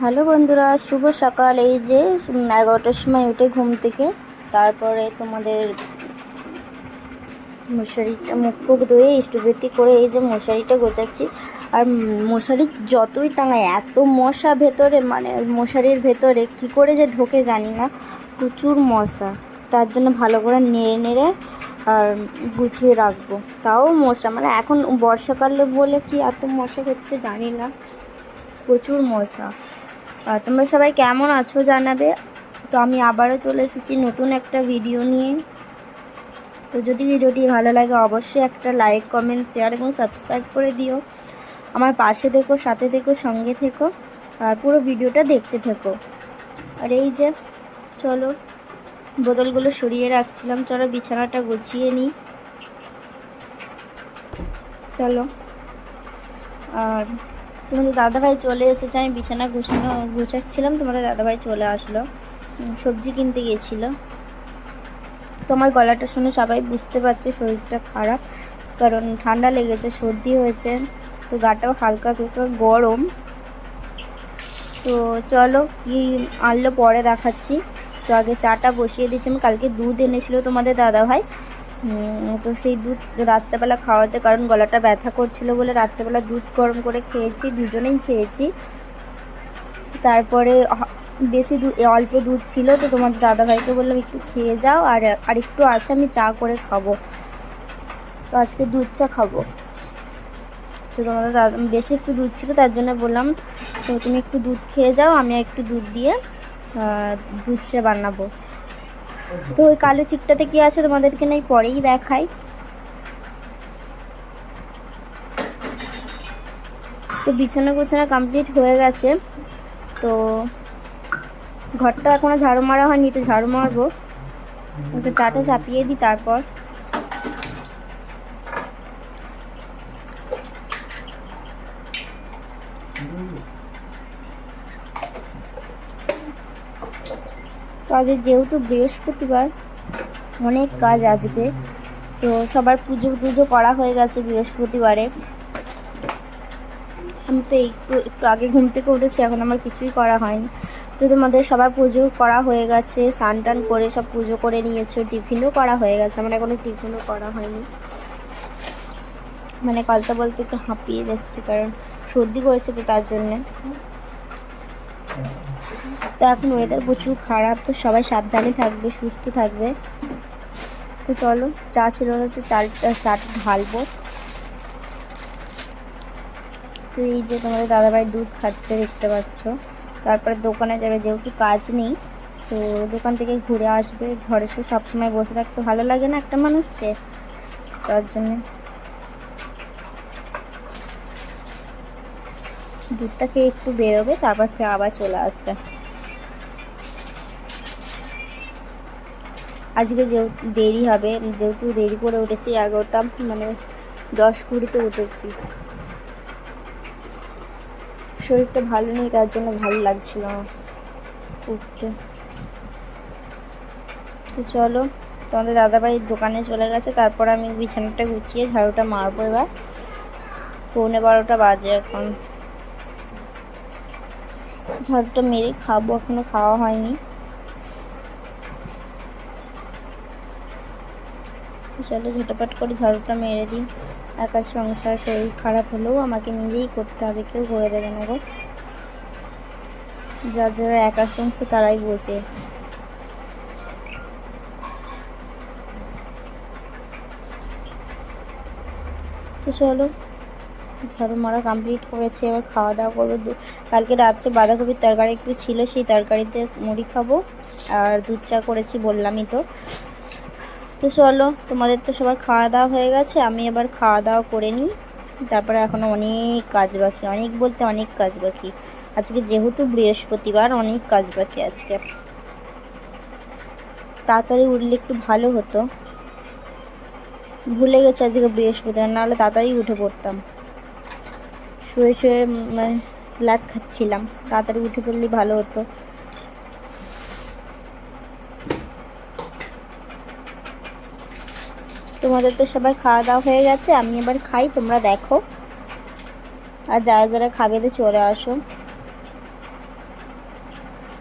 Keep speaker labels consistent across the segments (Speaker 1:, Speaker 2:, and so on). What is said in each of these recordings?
Speaker 1: Hello বন্ধুরা, শুভ সকাল। এই যে এগারোটার সময় উঠে ঘুম থেকে, তারপরে তোমাদের মশারিটা মুখ ফুক ধুয়ে, ইষ্টবৃত্তি করে এই যে মশারিটা গোছাচ্ছি। আর মশারি যতই টাঙায় এত মশা ভেতরে মানে মশারির ভেতরে কি করে যে ঢোকে জানি না, প্রচুর মশা। তার জন্য ভালো করে নেড়ে নেড়ে আর গুছিয়ে রাখব। তাও মশা মানে এখন বর্ষাকালে বলে কি এত মশা হচ্ছে জানি না, প্রচুর মশা। তোমরা সবাই কেমন আছো জানাবে? তো আমি আবারও চলে এসেছি নতুন একটা ভিডিও নিয়ে। তো যদি ভিডিওটি ভালো লাগে, অবশ্যই একটা লাইক কমেন্ট শেয়ার এবং সাবস্ক্রাইব করে দিও। আমার পাশে থেকো, সাথে থেকো, সঙ্গে থেকো, আর পুরো ভিডিওটা দেখতে থেকো। আর এই যে, চলো, বোতলগুলো সরিয়ে রাখছিলাম। চলো, বিছানাটা গুছিয়ে নিই। চলো, আর তোমাদের দাদাভাই চলে এসেছে, আমি বিছানা গুছানো, গুছাচ্ছিলাম তোমাদের দাদাভাই চলে আসলো। সবজি কিনতে গিয়েছিল। তোমার গলাটা শুনে সবাই বুঝতে পারছে শরীরটা খারাপ, কারণ ঠান্ডা লেগেছে, সর্দি হয়েছে, তো গাটাও হালকা হালকা গরম। তো চলো, কি আনলো পরে দেখাচ্ছি। তো আগে চাটা বসিয়ে দিচ্ছি আমি কালকে দুধ এনেছিল তোমাদের দাদাভাই। তো সেই দুধ রাত্রেবেলা খাওয়া হচ্ছে কারণ গলাটা ব্যথা করছিল বলে রাত্রেবেলা দুধ গরম করে খেয়েছি, দুজনেই খেয়েছি। তারপরে বেশি দুধ অল্প দুধ ছিল, তো তোমার দাদাভাইকে বললাম, একটু খেয়ে যাও, আর আর একটু আছে, আমি চা করে খাব। তো আজকে দুধ চা খাব। তো তোমাদের দাদা, বেশি একটু দুধ ছিল, তার জন্য বললাম, তো তুমি একটু দুধ খেয়ে যাও, আমি একটু দুধ দিয়ে দুধ চা বানাবো। তো ওই কালো চিকটাতে কি আছে তোমাদেরকে নাই পরেই দেখাই? তো বিছানা গোছানা কমপ্লিট হয়ে গেছে। তো ঘরটা এখনও ঝাড়ু মারা হয়নি, তো ঝাড়ু মারবো। একটু চাটা চাপিয়ে দিই তারপর। তো আজ যেহেতু বৃহস্পতিবার অনেক কাজ আসবে, তো সবার পুজো টুজো করা হয়ে গেছে বৃহস্পতিবারে। আমি তো একটু একটু আগে ঘুম থেকে উঠেছি, এখন আমার কিছুই করা হয়নি। তো তোমাদের সবার পুজো করা হয়ে গেছে, স্নান টান করে সব পুজো করে নিয়েছো, টিফিনও করা হয়ে গেছে, আমার এখনও টিফিনও করা হয়নি। মানে কথা বলতে একটু হাঁপিয়ে যাচ্ছে, কারণ সর্দি করেছে তো তার জন্যে। তো এখন ওয়েদার প্রচুর খারাপ, তো সবাই সাবধানে থাকবে, সুস্থ থাকবে। তো চলো, চা ছিল না তো চালটা চাটা ঢালবো। তো এই যে তোমাদের দাদাভাই দুধ খাচ্ছে, দেখতে পাচ্ছ। তারপরে দোকানে যাবে, যেহেতু কাজ নেই, তো দোকান থেকে ঘুরে আসবে। ঘরে সে সবসময় বসে থাকতে ভালো লাগে না একটা মানুষকে, তার জন্য। দুধটা খেয়ে একটু বেরোবে, তারপর আবার চলে আসবে। আজকে যেহেতু দেরি হবে, যেহেতু দেরি করে উঠেছি, এগারোটা মানে দশ কুড়িতে উঠেছি। শরীরটা ভালো নেই, তার জন্য ভালো লাগছিল উঠতে। তো চলো, তোমাদের দাদাভাই দোকানে চলে গেছে, তারপর আমি বিছানাটা গুছিয়ে ঝাড়ুটা মারবো এবার। পৌনে বারোটা বাজে এখন। ঝাড়ুটা মেরে খাব, এখনও খাওয়া হয়নি। চলো, ঝটাপট করে ঝাড়ুটা মেরে দিই। একার সংসার, শরীর খারাপ হলেও আমাকে নিজেই করতে হবে, কেউ করে দেবে না গো। যার যারা একার সংসার, তারাই বোঝে। তো চলো, ঝাড়ু মারা কমপ্লিট করেছি, এবার খাওয়া দাওয়া করব। কালকে রাত্রে বাঁধাকপির তরকারি একটু ছিল, সেই তরকারিতে মুড়ি খাব। আর দুধ চা করেছি বললামই তো। তো চলো, তোমাদের তো সবার খাওয়া দাওয়া হয়ে গেছে, আমি এবার খাওয়া দাওয়া করে নিই। তারপরে এখনও অনেক কাজ বাকি, অনেক বলতে অনেক কাজ বাকি। আজকে যেহেতু বৃহস্পতিবার, অনেক কাজ বাকি আজকে। তাড়াতাড়ি উঠলে একটু ভালো হতো। ভুলে গেছে আজকে বৃহস্পতিবার, নাহলে তাড়াতাড়ি উঠে পড়তাম। শুয়ে শুয়ে মানে লাত খাচ্ছিলাম। তাড়াতাড়ি উঠে পড়লেই ভালো হতো। তোমাদের তো সবার খাওয়া দাওয়া হয়ে গেছে, আমি এবার খাই, তোমরা দেখো। আর যারা যারা খাবে তো চলে আসো।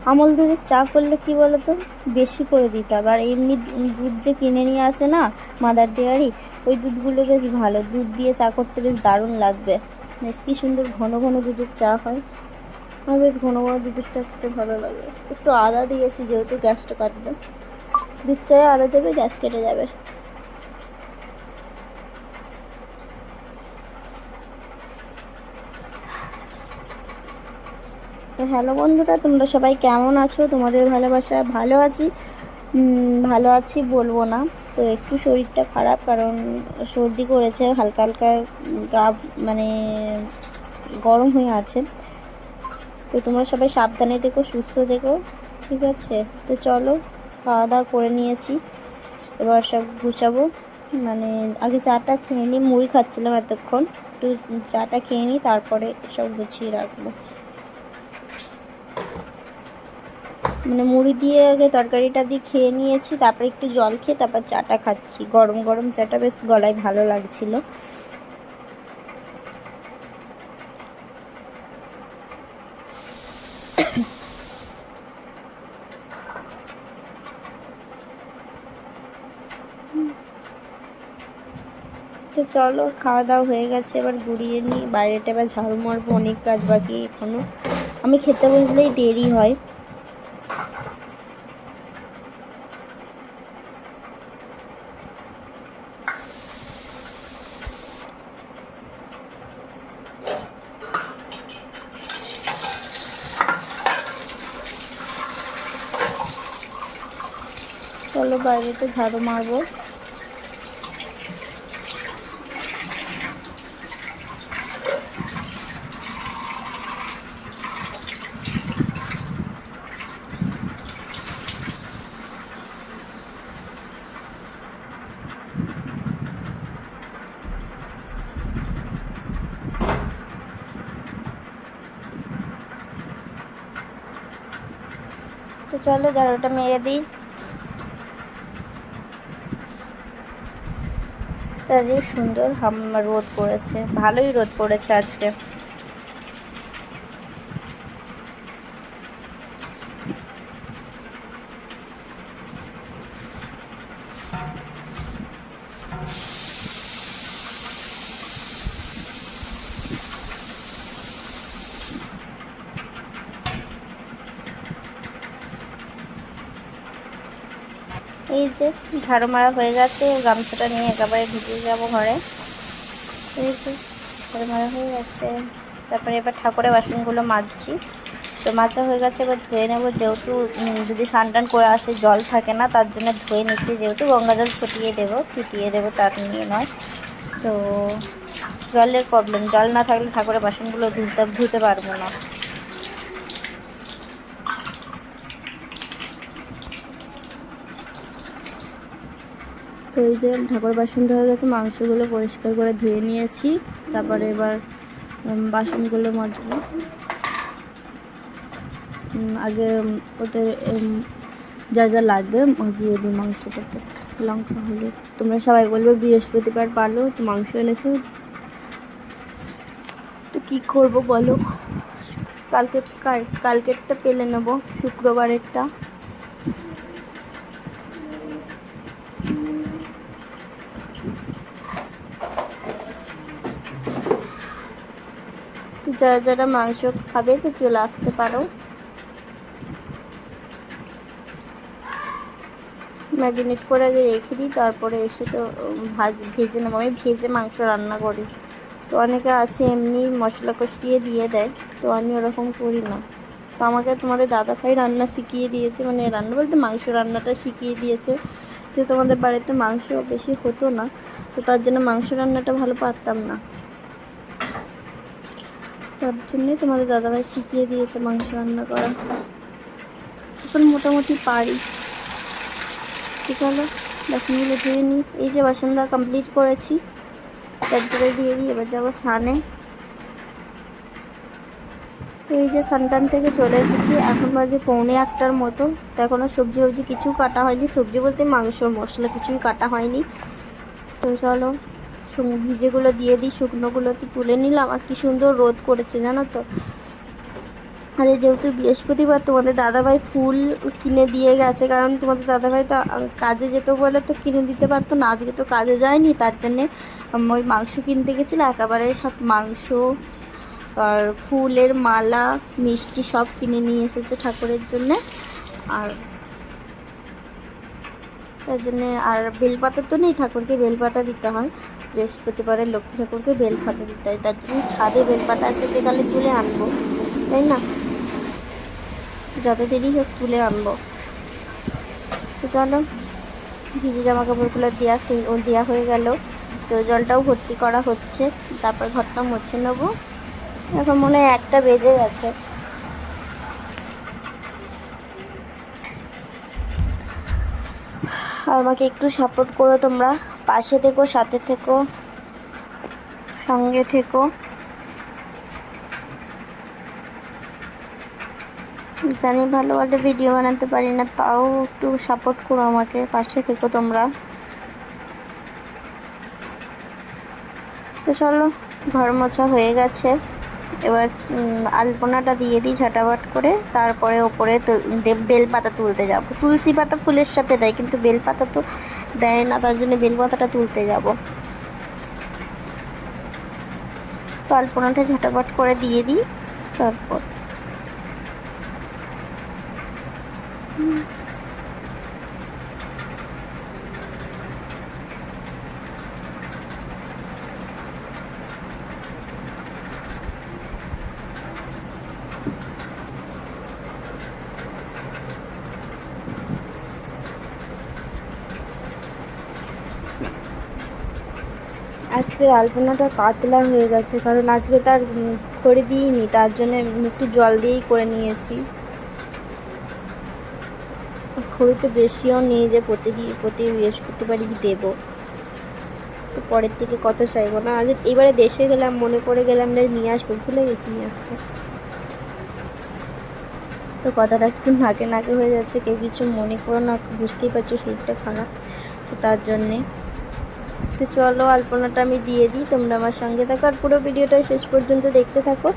Speaker 1: আমল দুধের চা করলে কি বলো তো বেশি করে দিতে হবে। আর এমনি দুধ যে কিনে নিয়ে আসে না মাদার ডেয়ারি ওই দুধগুলো বেশ ভালো। দুধ দিয়ে চা করতে বেশ দারুণ লাগবে। বেশ কি সুন্দর ঘন ঘন দুধের চা হয়। আমার বেশ ঘন ঘন দুধের চা খেতে ভালো লাগে। একটু আদা দিয়েছি, যেহেতু গ্যাসটা কাটবে। দুধ চায়ে আদা দেবে, গ্যাস কেটে যাবে। হ্যালো বন্ধুরা, তোমরা সবাই কেমন আছো? তোমাদের ভালোবাসা ভালো আছি। ভালো আছি বলব না। তো একটু শরীরটা খারাপ, কারণ সর্দি করেছে, হালকা হালকা গা মানে গরম হয়ে আছে। তো তোমরা সবাই সাবধানে দেখো সুস্থ দেখো ঠিক আছে? তো চলো, খাওয়া দাওয়া করে নিয়েছি। এবার সব গুছাবো। মানে আগে চাটা খেয়ে নিই, মুড়ি খাচ্ছিলাম এতক্ষণ। একটু চাটা খেয়ে নিই, তারপরে সব গুছিয়ে রাখব। মানে মুড়ি দিয়ে আগে তরকারিটা দিয়ে খেয়ে নিয়েছি, তারপরে একটু জল খেয়ে তারপর চাটা খাচ্ছি। গরম গরম চাটা বেশ গলায় ভালো লাগছিল। তো চলো, খাওয়া দাওয়া হয়ে গেছে, এবার গুড়িয়ে নিই। বাইরেটা এবার ঝাড়ু মারবো, অনেক কাজ বাকি এখনও। আমি খেতে বসলেই দেরি হয়। চলো বাইরেতে ঝাড়ু মারবো। তো চলো ঝাড়ুটা মেরে দিই। তো যে সুন্দর রোদ পড়েছে ভালোই রোদ পড়েছে আজকে এই যে ঝাড়ু মারা হয়ে গেছে, গামছাটা নিয়ে একেবারে ঢুকে যাব ঘরে। ঝাড়ু মারা হয়ে গেছে। তারপরে এবার ঠাকুরের বাসনগুলো মাজছি। তো মাজা হয়ে গেছে, এবার ধুয়ে নেব যেহেতু যদি স্নান করে আসে জল থাকে না, তার জন্য ধুয়ে নিচ্ছি যেহেতু গঙ্গা জল ছিটিয়ে দেবো ছিটিয়ে দেবো তার নিয়ে নয়। তো জলের প্রবলেম জল না থাকলে ঠাকুরের বাসনগুলো ধুতে ধুতে পারব না। তো এই যে ঠাকুর বাসন ধোয়া গেছে, মাংসগুলো পরিষ্কার করে ধুয়ে নিয়েছি। তারপরে এবার বাসনগুলো মাজবো। আগে ওতে যা যা লাগবে দিয়ে দিই মাংস করতে লঙ্কা, হলুদ। তোমরা সবাই বলবে বৃহস্পতিবার পারল, তো মাংস এনেছো। তো কী করব বলো? কালকে, কাল- কালকেরটা পেলে নেব, শুক্রবারেরটা। যারা যারা মাংস খাবে তো চলে আসতে পারো। ম্যারিনেট করে আগে রেখে দিই, তারপরে এসে তো ভাজ, ভেজে নেব। আমি ভেজে মাংস রান্না করি। তো অনেকে আছে এমনি মশলা কষিয়ে দিয়ে দেয়, তো আমি ওরকম করি না। তো আমাকে তোমাদের দাদা ভাই রান্না শিখিয়ে দিয়েছে মানে রান্না বলতে মাংস রান্নাটা শিখিয়ে দিয়েছে যে তোমাদের বাড়িতে মাংস বেশি হতো না, তো তার জন্য মাংস রান্নাটা ভালো পারতাম না। তার জন্যে তোমাদের দাদাভাই শিখিয়ে দিয়েছে মাংস রান্না করা। এখন মোটামুটি পারি। তো চলো, বাসনগুলো ধুয়ে নিই। এই যে বাসন দেওয়া কমপ্লিট করেছি তারপরে দিয়ে দিই, এবার যাব স্নানে। তো এই যে সানটান থেকে চলে এসেছি, এখন বাজে পৌনে একটার মতো। তো এখনও সবজি ফবজি কিছু কাটা হয়নি। সবজি বলতে মাংস, মশলা কিছুই কাটা হয়নি। তো চলো ভিজেগুলো দিয়ে দিই, শুকনোগুলো তো তুলে নিলাম। আর কি সুন্দর রোদ করেছে, জানো তো? আরে, যেহেতু বৃহস্পতিবার, তোমাদের দাদাভাই ফুল কিনে দিয়ে গেছে, কারণ তোমাদের দাদাভাই তো কাজে যেত বলে তো কিনে দিতে পারতো না। আজকে তো কাজে যায়নি, তার জন্যে ওই মাংস কিনতে গেছিল, একেবারে সব মাংস আর ফুলের মালা, মিষ্টি সব কিনে নিয়ে এসেছে ঠাকুরের জন্যে। আর তার জন্যে আর বেলপাতা তো নেই ঠাকুরকে, বেলপাতা দিতে হয়। বৃহস্পতিবারের লক্ষ্মী ঠাকুরকে বেলপাতা দিতে হয়। তার জন্য ছাদে বেলপাতা আছে তাহলে তুলে আনব, তাই না? যত দেরি হোক তুলে আনব। চলো, ভিজে জামা কাপড়গুলো দেওয়া ও দেওয়া হয়ে গেল। তো জলটাও ভর্তি করা হচ্ছে। তারপর ঘরটা মুছে নেব। এখন মনে হয় একটা বেজে গেছে। আর আমাকে একটু সাপোর্ট করো তোমরা। পাশে থেকো, সাথে থেকো, সঙ্গে থেকো। জানি ভালো ভালো ভিডিও বানাতে পারি না, তাও একটু সাপোর্ট করো আমাকে, পাশে থেকো তোমরা। তো চলো, ঘর মোছা হয়ে গেছে। এবার আলপনাটা দিয়ে দিই ঝাঁটাবাট করে, তারপরে ওপরে বেলপাতা তুলতে যাব। তুলসী পাতা ফুলের সাথে দেয়, কিন্তু বেলপাতা তো দেয় না, তার জন্য বেলপাতাটা তুলতে যাব। তো আলপনাটা ঝাটাবাট করে দিয়ে দিই, তারপর আজকে আলপনাটা পাতলা হয়ে গেছে, কারণ আজকে তার করে দিইনি, তার জন্য একটু জল দিয়েই করে নিয়েছি। খড়ি তো বেশিও নেই যে প্রতিদিন প্রতি বৃহস্পতিবারই দেবো? তো পরের থেকে কত চাইব না। আগে এবারে দেশে গেলাম, মনে করে গেলাম যে নিয়ে আসব, ভুলে গেছি নিয়ে আসতে। তো কথাটা একটু নাকে নাকে হয়ে যাচ্ছে, কেউ কিছু মনে করো না, বুঝতেই পারছ শরীরটা খারাপ, তো তার জন্যে। তো চলো আলপনাটা আমি দিয়ে দিই, তোমরা আমার সঙ্গে থাকো আর পুরো ভিডিওটা শেষ পর্যন্ত দেখতে থাকো।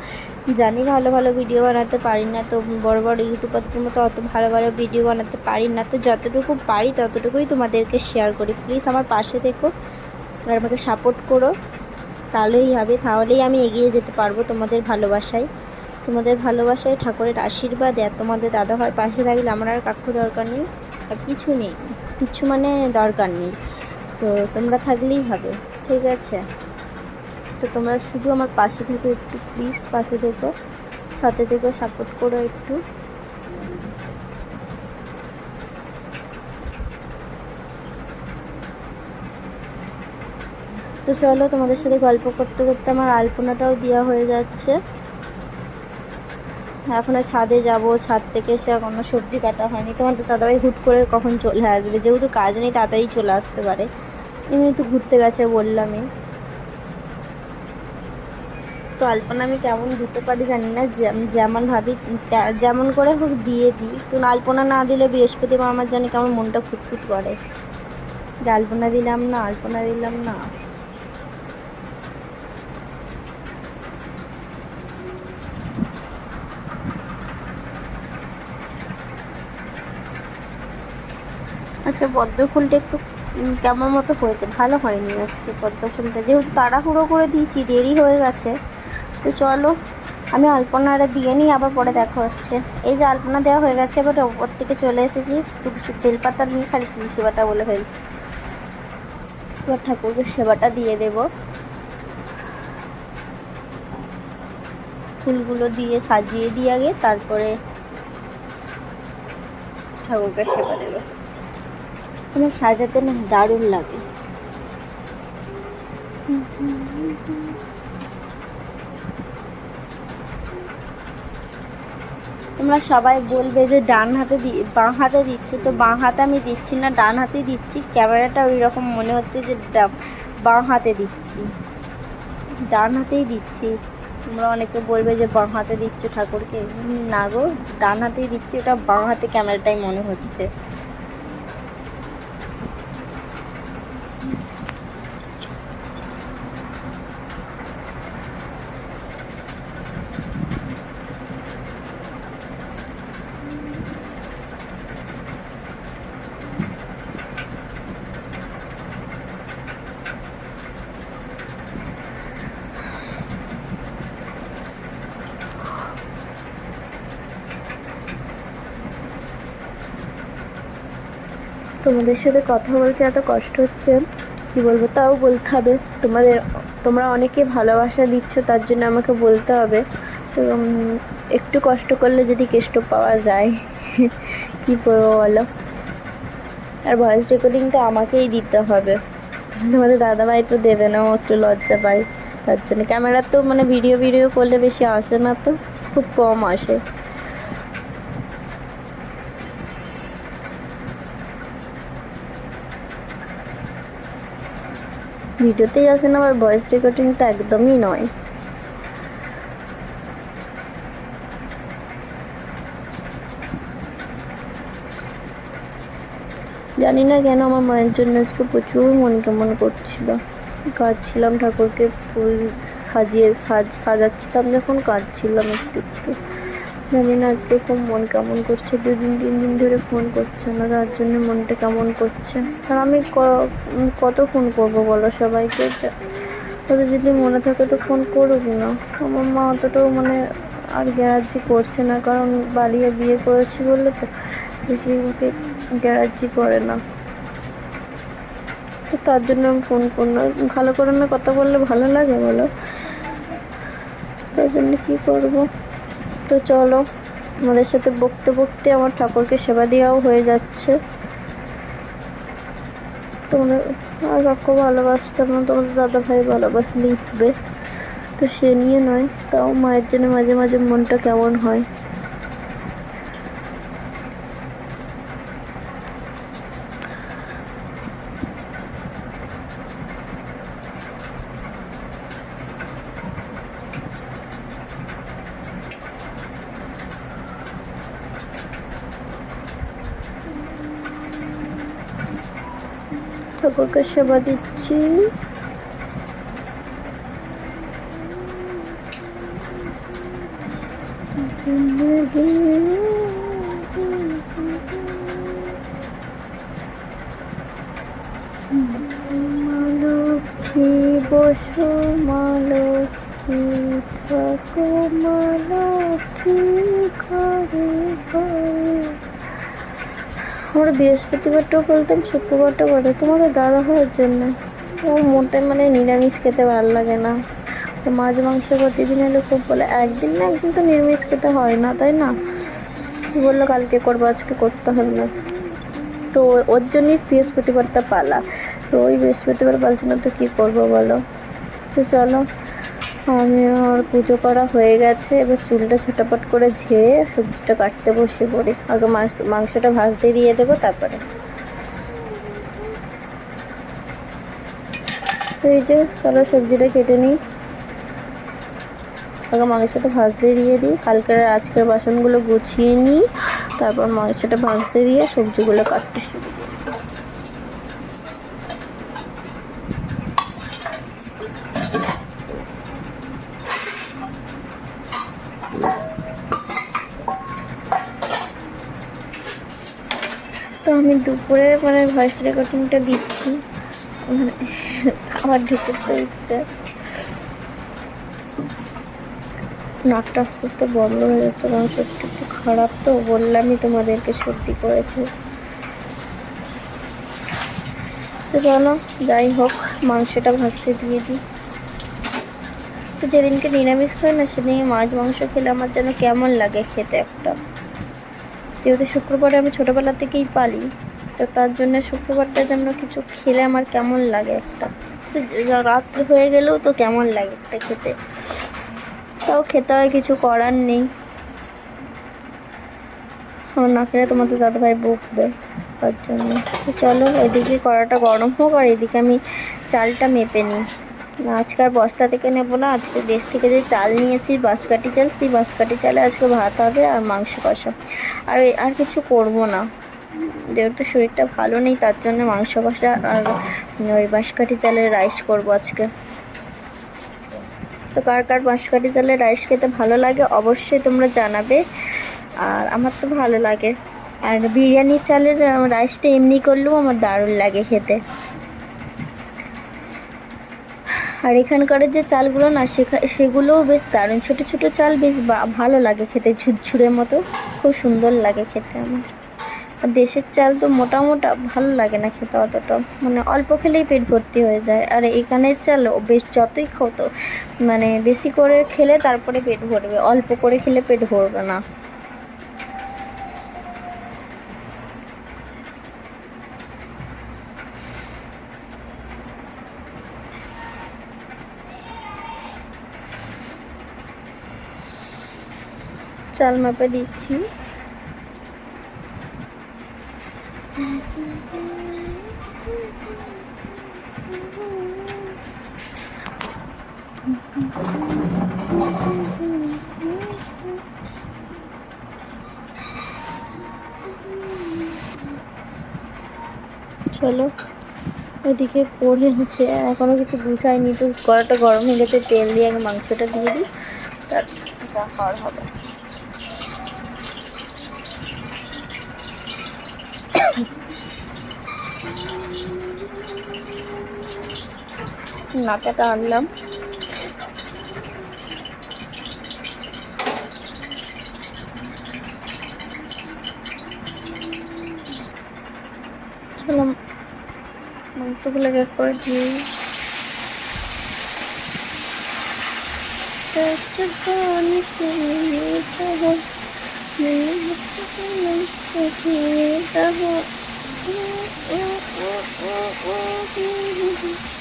Speaker 1: জানি ভালো ভালো ভিডিও বানাতে পারি না, তো বড় বড় ইউটিউবারদের মতো অত ভালো ভালো ভিডিও বানাতে পারি না, তো যতটুকু পারি ততটুকুই তোমাদেরকে শেয়ার করি। প্লিজ আমার পাশে থেকো আর আমাকে সাপোর্ট করো, তাহলেই হবে, তাহলেই আমি এগিয়ে যেতে পারব তোমাদের ভালোবাসায়। তোমাদের ভালোবাসায় ঠাকুরের আশীর্বাদ, আর তোমাদের দাদা হয় পাশে থাকলে আমার আর কাক্ষ দরকার নেই, আর কিছু নেই, কিছু মানে দরকার নেই। তো তোমরা থাকলেই হবে, ঠিক আছে? তো তোমরা শুধু আমার পাশে থেকে একটু প্লিজ পাশে থেকো, সাথে থেকো সাপোর্ট করো একটু। তো চলো, তোমাদের সাথে গল্প করতে করতে আমার আলপনাটাও দেওয়া হয়ে যাচ্ছে। এখন ছাদে যাব, ছাদ থেকে এসে কোনো সবজি কাটা হয়নি। তোমাদের দাদাভাই হুট করে কখন চলে আসবে? যেহেতু কাজ নেই, তাড়াতাড়ি চলে আসতে পারে। এমনি তো ঘুরতে গেছে বললামই। তো আলপনা, আমি কেমন দিতে পারি জানি না। যেমন ভাবি যেমন করে হোক দিয়ে দিই। তো আলপনা না দিলে বৃহস্পতিবার আমার জানি কেমন মনটা ফুটফুট করে। যে, আলপনা দিলাম না, আলপনা দিলাম না। আচ্ছা পদ্ম ফুলটা একটু কেমন মতো হয়েছে? ভালো হয়নি আজকে পদ্ম ফুলটা যেহেতু তাড়াহুড়ো করে দিয়েছি, দেরি হয়ে গেছে। তো চলো, আমি আলপনাটা দিয়ে নিই, আবার পরে দেখা হচ্ছে। এই যে আলপনা দেওয়া হয়ে গেছে, এবার ওপর থেকে চলে এসেছি। তুলসী বেলপাতা নিয়ে খালি তুলসী পাতা বলে ফেলছি। এবার ঠাকুরকে সেবাটা দিয়ে দেব। ফুলগুলো দিয়ে সাজিয়ে দিয়ে আগে, তারপরে ঠাকুরকে সেবা দেবো। আমার সাজাতে না দারুণ লাগে। তোমরা সবাই বলবে যে ডান হাতে বাঁ হাতে দিচ্ছে, তো বাঁ হাতে আমি দিচ্ছি না, ডান হাতেই দিচ্ছি। ক্যামেরাটা ওই রকম মনে হচ্ছে যে বাঁ হাতে দিচ্ছি। ডান হাতেই দিচ্ছি। তোমরা অনেকে বলবে যে বাঁ হাতে দিচ্ছ ঠাকুরকে। না গো, ডান হাতেই দিচ্ছি, ওটা বাঁ হাতে ক্যামেরাটাই মনে হচ্ছে। তোমাদের সাথে কথা বলতে এত কষ্ট হচ্ছে, কি বলব, তাও বলতে হবে। তোমাদের, তোমরা অনেকে ভালোবাসা দিচ্ছ, তার জন্য আমাকে বলতে হবে। তো একটু কষ্ট করলে যদি কেষ্ট পাওয়া যায়, কি করব বলো? আর ভয়েস রেকর্ডিংটা আমাকেই দিতে হবে। তোমাদের দাদাভাই তো দেবে না, ও একটু লজ্জা পায়, তার জন্য। ক্যামেরা তো মানে ভিডিও ভিডিও করলে বেশি আসে না তো, খুব কম আসে। ভিডিওতেই আসে না আবার ভয়েস রেকর্ডিংটা একদমই নয়। জানি না কেন আমার মায়ের জন্য আজকে প্রচুর মন কেমন করছিল। কাঁদছিলাম ঠাকুরকে ফুল সাজিয়ে সাজ, সাজাচ্ছিলাম, যখন কাঁদছিলাম একটু একটু। জানি না আজকে খুব মন কেমন করছে? দুদিন, তিন দিন ধরে ফোন করছে না, তার জন্য মনটা কেমন করছে? আর আমি কত ফোন করব বলো সবাইকে? তা- ওদের যদি মনে থাকে তো ফোন করুক না আমার মা অতটাও মানে আর গ্যারাজি করছে না, কারণ বাড়িয়ে বিয়ে করেছি বলে তো বেশি ওকে গ্যারাজি করে না। তো তার জন্য আমি ফোন করি না। ভালো করে না কথা বললে ভালো লাগে বলো? তার জন্য কী করব? তো চলো আমাদের সাথে বকতে বকতে আমার ঠাকুরকে সেবা দেওয়াও হয়ে যাচ্ছে। তোমরা আর কাকু ভালোবাসতাম না, তোমাদের দাদা ভাই ভালোবাসা লিখবে তো সে নিয়ে নয়, তাও মায়ের জন্য মাঝে মাঝে মনটা কেমন হয়। ঠাকুরকে সেবা দিচ্ছি। মালক্ষী বসো মালক্ষী থাকো ঘরে ঘরে আমরা বৃহস্পতিবারটাও বলতাম, শুক্রবারটাও বলতাম। তোমাদের দাদা হওয়ার জন্য। ও মোটে মানে নিরামিষ খেতে ভালো লাগে না। তো মাছ মাংস প্রতিদিন এলে খুব বলে, একদিন না একদিন তো নিরামিষ খেতে হয় না, তাই না? বলল, কালকে করব, আজকে করতে হবে। না তো ওর জন্যই বৃহস্পতিবারটা পালা। তো ওই বৃহস্পতিবার পালছে না তো কী করব বলো? তো চলো। আমি আমার পুজো করা হয়ে গেছে। এবার চুলটা ছোটাপট করে ঝেড়ে সবজিটা কাটতে বসে পড়ি। আগে মাংস- মাংসটা ভাজতে দিয়ে দেবো, তারপরে। তো এই যে, চলো সবজিটা কেটে নিই। আগে মাংসটা ভাজতে দিয়ে দিই। কালকের আজকের বাসনগুলো গুছিয়ে নিই। তারপর মাংসটা ভাজতে দিয়ে সবজিগুলো কাটতে শুরু দুপুরে মানে ভয়েস রেকর্ডিংটা দিচ্ছি। মানে খাবার ঢুকে ইচ্ছে নাকটা আস্তে আস্তে বন্ধ হয়ে যাচ্ছে, কারণ সত্যি একটু খারাপ তো, বললামই তোমাদেরকে সত্যি করেছে। তো চলো, যাই হোক, মাংসটা ভাজতে দিয়ে দিই। তো যেদিনকে নিরামিষ খাই না সেদিন মাছ মাংস খেলে আমার যেন কেমন লাগে খেতে একটা। যেহেতু শুক্রবারে আমি ছোটোবেলা থেকেই পালি তো তার জন্য শুক্রবারটা যেন কিছু খেলে আমার কেমন লাগে একটা। তো যে- রাত্রে হয়ে গেলেও তো কেমন লাগে একটা খেতে। তাও খেতে হয়, কিছু করার নেই। আমার না খেলে তোমাদের দাদাভাই বকবে তার জন্য। চলো ওইদিকে কড়াটা গরম হোক আর এদিকে আমি চালটা মেপে নিই। আজকাল বস্তা থেকে নেব না, আজকে দেশ থেকে যে চাল নিয়েছি বাঁশকাঠি চাল, সেই বাঁশকাঠি চালে আজকে ভাত হবে আর মাংস কষা। আর আর কিছু করব না। যেহেতু শরীরটা ভালো নেই, তার জন্য মাংস কষা আর ওই বাঁশকাঠি চালের রাইস করব আজকে। তো কার কার বাঁশকাঠি চালের রাইস খেতে ভালো লাগে অবশ্যই তোমরা জানাবে। আর আমার তো ভালো লাগে। আর বিরিয়ানি চালের রাইসটা এমনি করলেও আমার দারুণ লাগে খেতে। আর এখানকার যে চালগুলো না সেগুলোও বেশ দারুণ। ছোটো ছোটো চাল বেশ ভালো লাগে খেতে, ঝুরঝুরের মতো। খুব সুন্দর লাগে খেতে আমার। আর দেশের চাল তো মোটা মোটা ভালো লাগে না খেতে অতটা। মানে অল্প খেলেই পেট ভর্তি হয়ে যায়। আর এখানের চাল বেশ যতই খাও তো মানে বেশি করে খেলে তারপরে পেট ভরবে, অল্প করে খেলে পেট ভরবে না। চাল মাপে দিচ্ছি। চলো ওইদিকে পড়ে আছে এখনও কিছু গুছাইনি, তো কড়াটা গরম হয়ে গেছে, তেল দিয়ে আগে মাংসটা দিয়ে দিই তার খাওয়ার হবে। নাটাটা আনলাম। মাংসগুলোকে করে দিয়ে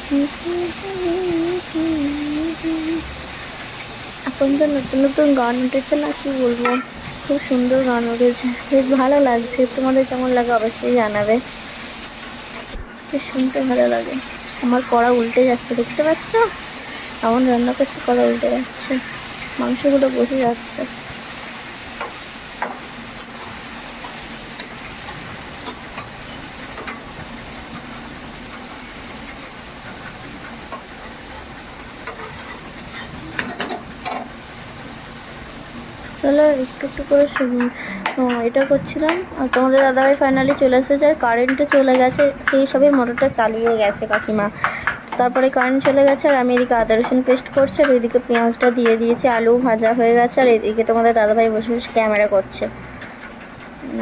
Speaker 1: এখন তো নতুন নতুন গান উঠেছে না, কি বলব? খুব সুন্দর গান উঠেছে। বেশ ভালো লাগছে। তোমাদের কেমন লাগে অবশ্যই জানাবে। বেশ শুনতে ভালো লাগে। আমার কড়া উল্টে যাচ্ছে, দেখতে পাচ্ছ? এমন রান্না করছে, কড়া উল্টে যাচ্ছে। মাংসগুলো বসে যাচ্ছে চলো একটু একটু করে এটা করছিলাম। আর তোমাদের দাদাভাই ফাইনালি চলে এসেছে, আর কারেন্টও চলে গেছে, সেই সবই মোটরটা চালিয়ে গেছে কাকিমা। তারপরে কারেন্ট চলে গেছে, আর আমি এদিকে আদা রসুন পেস্ট করছি, আর ওইদিকে পেঁয়াজটা দিয়ে দিয়েছি, আলু ভাজা হয়ে গেছে, আর এদিকে তোমাদের দাদাভাই বসে বসে ক্যামেরা করছে।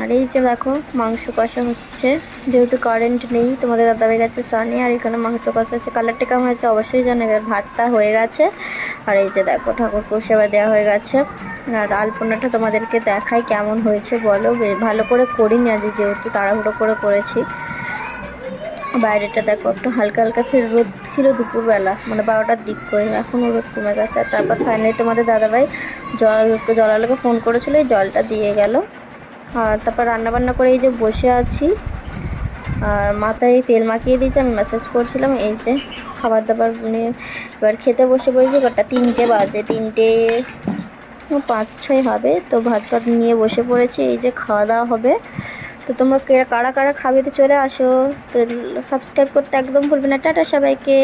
Speaker 1: আর এই যে দেখো, মাংস কষা হচ্ছে। যেহেতু কারেন্ট নেই, তোমাদের দাদাভাই গেছে সানি আর এখানে মাংস কষা হচ্ছে। কালারটা কেমন হয়েছে অবশ্যই আর ভাতটা হয়ে গেছে। আর এই যে দেখো ঠাকুর সেবা দেওয়া হয়ে গেছে। আর আলপনাটা তোমাদেরকে দেখাই কেমন হয়েছে, বলো। ভালো করে করিনি আজ যেহেতু তাড়াহুড়ো করে করেছি। বাইরেটা দেখো, একটু হালকা হালকা ফের রোদ ছিল দুপুরবেলা মানে বারোটার দিক করে। এখনও রোদ কমে গেছে। আর তারপর ফাইনালি তোমাদের দাদাভাই জল জলালোকে ফোন করেছিল, এই জলটা দিয়ে গেল। আর তারপর রান্নাবান্না করে এই যে বসে আছি। আর মাথায় তেল মাখিয়ে দিয়েছি, আমি ম্যাসাজ করছিলাম। এই যে খাবার দাবার নিয়ে, এবার খেতে বসে পড়েছি কটা তিনটে বাজে, তিনটে পাঁচ ছয় হবে, তো ভাত ভাত নিয়ে বসে পড়েছি, এই যে খাওয়া দাওয়া হবে। তো তোমরা কারা কারা খাবে তো চলে আসো। তো সাবস্ক্রাইব করতে একদম ভুলবে না। টাটা সবাইকে।